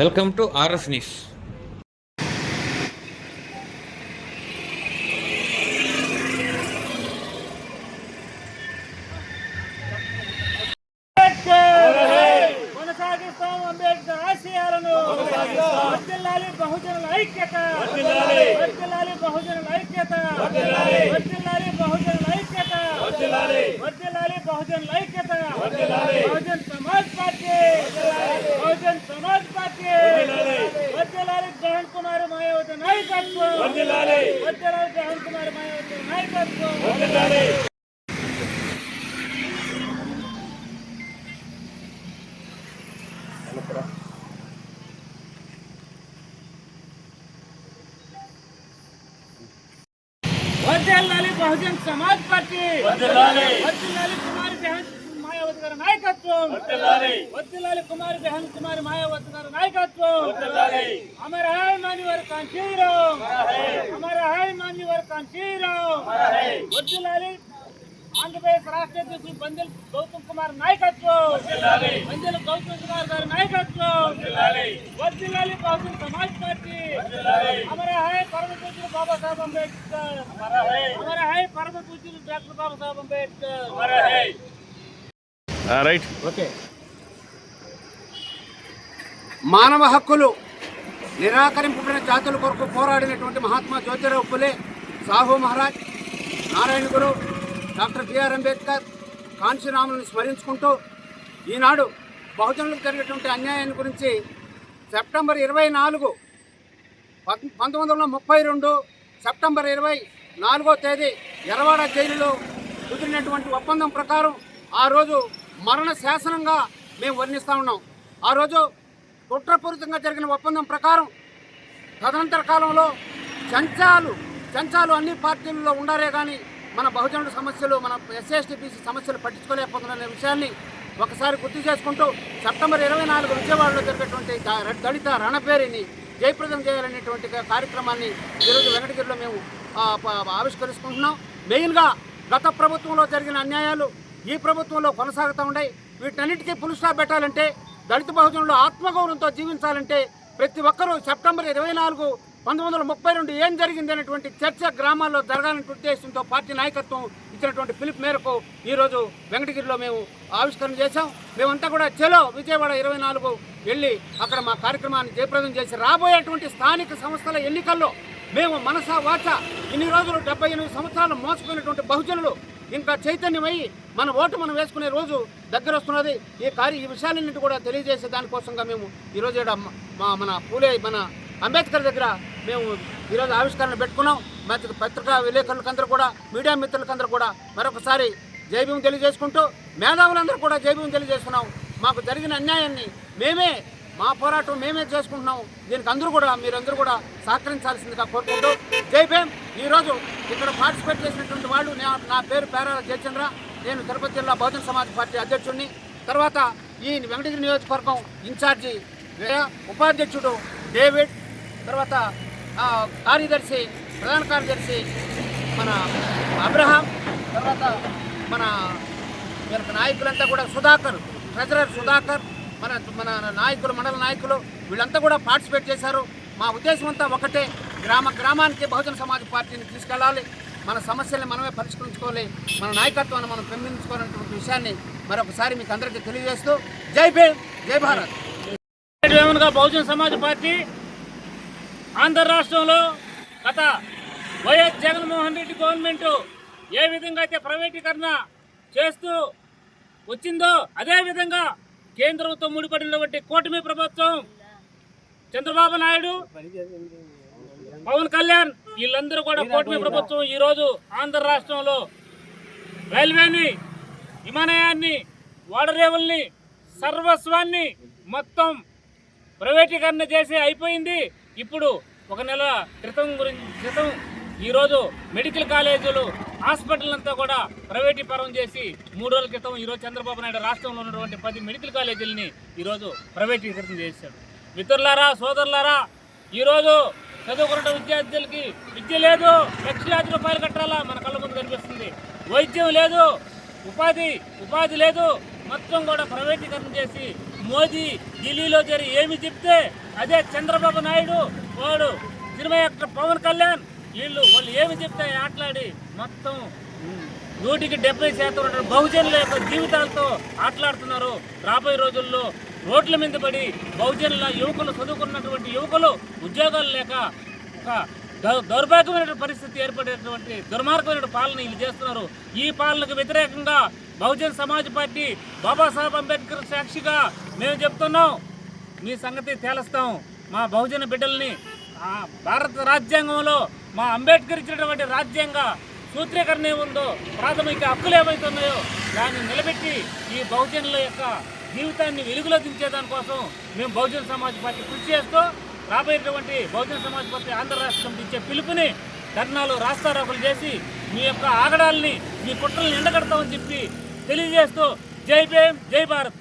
Welcome to RS news కొనసాగిస్తాం అంబేద్కర్ ఆశయాలను వర్ధిల్లాలి బహుజనుల ఐక్యత వర్ధిల్లాలి బహుజనుల ఐక్యత వర్ధిల్లాలి బహుజనుల ఐక్యత వర్ధిల్లాలి బహుజనుల ఐక్యత బహుజన్ వర్ధిల్లాలి జగన్ కుమార్ మాయావతి నాయకత్వం వర్ధిల్లాలి జగన్ కుమార్ మాయావతి నాయకత్వం వర్ధిల్లాలి బహుజన్ సమాజ్ పార్టీ వర్ధిల్లాలి కుమారి బెహన్ మాయావతి గారి నాయకత్వం. వర్ధిల్లాలి కుమారి బెహన్ కుమారి మాయావతి గారి నాయకత్వం. అమర హాయ్ మాన్యవర్ కాంచీరామ్ అమర హాయ్ మాన్యవర్ కాంచీరామ్ వర్ధిల్లాలి ఆంధ్రప్రదేశ్ రాష్ట్ర అధ్యక్షులు బందెల్ గౌతమ్ కుమార్ నాయకత్వం. బందెల్ గౌతమ్ కుమార్ గారి నాయకత్వం. వర్ధిల్లాలి బహుజన్ సమాజ్ పార్టీ. అమర హాయ్ పరమ పూజ్యులు బాబాసాహెబ్ అంబేద్కర్. అమర హాయ్ పరమ పూజ్యులు doctor Babasaheb Ambedkar. Right. Okay. మానవ హక్కులు నిరాకరింపబడిన జాతుల కొరకు పోరాడినటువంటి మహాత్మా జ్యోతిరావు పులే సాహు మహారాజ్ నారాయణ గురు డాక్టర్ బిఆర్ అంబేద్కర్ కాంశీరాములను స్మరించుకుంటూ ఈనాడు బహుజనులకు జరిగినటువంటి అన్యాయాన్ని గురించి సెప్టెంబర్ ఇరవై నాలుగు పంతొమ్మిది వందల ముప్పై రెండు సెప్టెంబర్ ఇరవై నాలుగో తేదీ ఎర్రవాడ జైలులో కుదిరినటువంటి ఒప్పందం ప్రకారం ఆ రోజు మరణ శాసనంగా మేము వర్ణిస్తూ ఉన్నాం. ఆ రోజు కుట్రపూరితంగా జరిగిన ఒప్పందం ప్రకారం తదనంతర కాలంలో చంచాలు చంచాలు అన్ని పార్టీల్లో ఉండారే కానీ మన బహుజనుల సమస్యలు మన ఎస్సీ సమస్యలు పట్టించుకోలేకపోతున్న విషయాన్ని ఒకసారి గుర్తు చేసుకుంటూ సెప్టెంబర్ ఇరవై నాలుగు విజయవాడలో జరిగేటువంటి దళిత రణపేరిని జయప్రదం చేయాలనేటువంటి కార్యక్రమాన్ని ఈరోజు వెంకటగిరిలో మేము ఆ, ఆవిష్కరించుకుంటున్నాం. మెయిన్గా గత ప్రభుత్వంలో జరిగిన అన్యాయాలు ఈ ప్రభుత్వంలో కొనసాగుతూ ఉన్నాయి వీటన్నిటికీ పులు స్టాప్ పెట్టాలంటే దళిత బహుజనులు ఆత్మగౌరవంతో జీవించాలంటే ప్రతి ఒక్కరూ సెప్టెంబర్ ఇరవై నాలుగు పంతొమ్మిది వందల ముప్పై రెండు ఏం జరిగింది అనేటువంటి చర్చ గ్రామాల్లో జరగాలనే ఉద్దేశంతో పార్టీ నాయకత్వం ఇచ్చినటువంటి పిలుపు మేరకు ఈరోజు వెంకటగిరిలో మేము ఆవిష్కరణ చేశాం. మేమంతా కూడా చలో విజయవాడ ఇరవై నాలుగు వెళ్ళి అక్కడ మా కార్యక్రమాన్ని జయప్రదం చేసి రాబోయేటువంటి స్థానిక సంస్థల ఎన్నికల్లో మేము మనసా వాచ ఇన్ని రోజులు డెబ్బై ఎనిమిది సంవత్సరాలు మోసపోయినటువంటి బహుజనులు ఇంకా చైతన్యమై మన ఓటు మనం వేసుకునే రోజు దగ్గర వస్తున్నది. ఈ కార్య ఈ విషయాలన్నింటి కూడా తెలియజేసే దానికోసంగా మేము ఈరోజు మా మన పూలే మన అంబేద్కర్ దగ్గర మేము ఈరోజు ఆవిష్కరణ పెట్టుకున్నాం. మరి పత్రికా విలేకరులకందరూ కూడా మీడియా మిత్రులకందరూ కూడా మరొకసారి జైభీం తెలియజేసుకుంటూ మేధావులందరూ కూడా జైభీం తెలియజేస్తున్నాం. మాకు జరిగిన అన్యాయాన్ని మేమే మా పోరాటం మేమే చేసుకుంటున్నాం. దీనికి అందరూ కూడా మీరందరూ కూడా సహకరించాల్సిందిగా కోరుకుంటూ జై భీమ్. ఈరోజు ఇక్కడ పార్టిసిపేట్ చేసినటువంటి వాళ్ళు నా- నా పేరు పేరాల జయచంద్ర. నేను తిరుపతి జిల్లా బహుజన సమాజ్ పార్టీ అధ్యక్షుడిని. తర్వాత ఈ వెంకటగిరి నియోజకవర్గం ఇన్ఛార్జి ఉపాధ్యక్షుడు డేవిడ్. తర్వాత కార్యదర్శి ప్రధాన కార్యదర్శి మన అబ్రహాం. తర్వాత మన నాయకులంతా కూడా సుధాకర్ ట్రెజరర్ సుధాకర్. మన మన నాయకులు మండల నాయకులు వీళ్ళంతా కూడా పార్టిసిపేట్ చేశారు. మా ఉద్దేశం అంతా ఒకటే గ్రామ గ్రామానికి బహుజన సమాజ్ పార్టీని తీసుకెళ్ళాలి. మన సమస్యల్ని మనమే పరిష్కరించుకోవాలి. మన నాయకత్వాన్ని మనం పెంపొందించుకోవాలనేటువంటి విషయాన్ని మరొకసారి మీకు అందరికీ తెలియజేస్తూ జై భీమ్ జై భారత్. బహుజన సమాజ్ పార్టీ ఆంధ్ర రాష్ట్రంలో గత వైఎస్ జగన్మోహన్ రెడ్డి గవర్నమెంట్ ఏ విధంగా అయితే ప్రైవేటీకరణ చేస్తూ వచ్చిందో అదేవిధంగా కేంద్రంతో ముడిపడినటువంటి కూటమి ప్రభుత్వం. చంద్రబాబు నాయుడు పవన్ కళ్యాణ్ వీళ్ళందరూ కూడా కూటమి ప్రభుత్వం ఈరోజు ఆంధ్ర రాష్ట్రంలో రైల్వేని విమానయాన్ని ఓడరేవుల్ని సర్వస్వాన్ని మొత్తం ప్రైవేటీకరణ చేసి అయిపోయింది. ఇప్పుడు ఒక నెల క్రితం గురించి క్రితం ఈరోజు మెడికల్ కాలేజీలు హాస్పిటల్ అంతా కూడా ప్రైవేటీకరణ చేసి మూడు రోజుల క్రితం ఈరోజు చంద్రబాబు నాయుడు రాష్ట్రంలో ఉన్నటువంటి పది మెడికల్ కాలేజీలని ఈరోజు ప్రైవేటీకరణ చేశాడు. మిత్రులారా సోదరులారా ఈరోజు చదువుకున్న విద్యార్థులకి విద్య లేదు లక్షలాది రూపాయలు కట్టాలా? మన కళ్ళ ముందు కనిపిస్తుంది. వైద్యం లేదు ఉపాధి ఉపాధి లేదు. మొత్తం కూడా ప్రైవేటీకరణ చేసి మోదీ ఢిల్లీలో జరిగి ఏమి చెప్తే అదే చంద్రబాబు నాయుడు వాడు సినిమా యాక్టర్ పవన్ కళ్యాణ్ వీళ్ళు వాళ్ళు ఏమి చెప్తే ఆటలాడి మొత్తం నూటికి డెబ్బై శాతం ఉన్న బహుజనుల యొక్క జీవితాలతో ఆటలాడుతున్నారు. రాబోయే రోజుల్లో రోడ్ల మీద పడి బహుజనుల యువకులు చదువుకున్నటువంటి యువకులు ఉద్యోగాలు లేక ఒక దౌర్భాగ్యమైన పరిస్థితి ఏర్పడేటువంటి దుర్మార్గమైన పాలన వీళ్ళు చేస్తున్నారు. ఈ పాలనకు వ్యతిరేకంగా బహుజన్ సమాజ్ పార్టీ బాబాసాహెబ్ అంబేద్కర్ సాక్షిగా మేము చెప్తున్నాం. మీ సంగతి తేలుస్తాం. మా బహుజన బిడ్డల్ని ఆ భారత రాజ్యాంగంలో మా అంబేద్కర్ ఇచ్చినటువంటి రాజ్యాంగ సూత్రీకరణ ఏముందో ప్రాథమిక హక్కులు ఏమైతున్నాయో దాన్ని నిలబెట్టి ఈ బహుజనుల యొక్క జీవితాన్ని వెలుగులో దించేదానికోసం మేము బహుజన సమాజ్ పార్టీ కృషి చేస్తూ రాబోయేటువంటి బహుజన సమాజ్ పార్టీ ఆంధ్ర రాష్ట్రం ఇచ్చే పిలుపుని ధర్నాలు రాస్తారోకలు చేసి మీ యొక్క ఆగడాల్ని మీ కుట్రల్ని ఎండగడతామని చెప్పి తెలియజేస్తూ జై భీమ్ జై భారత్.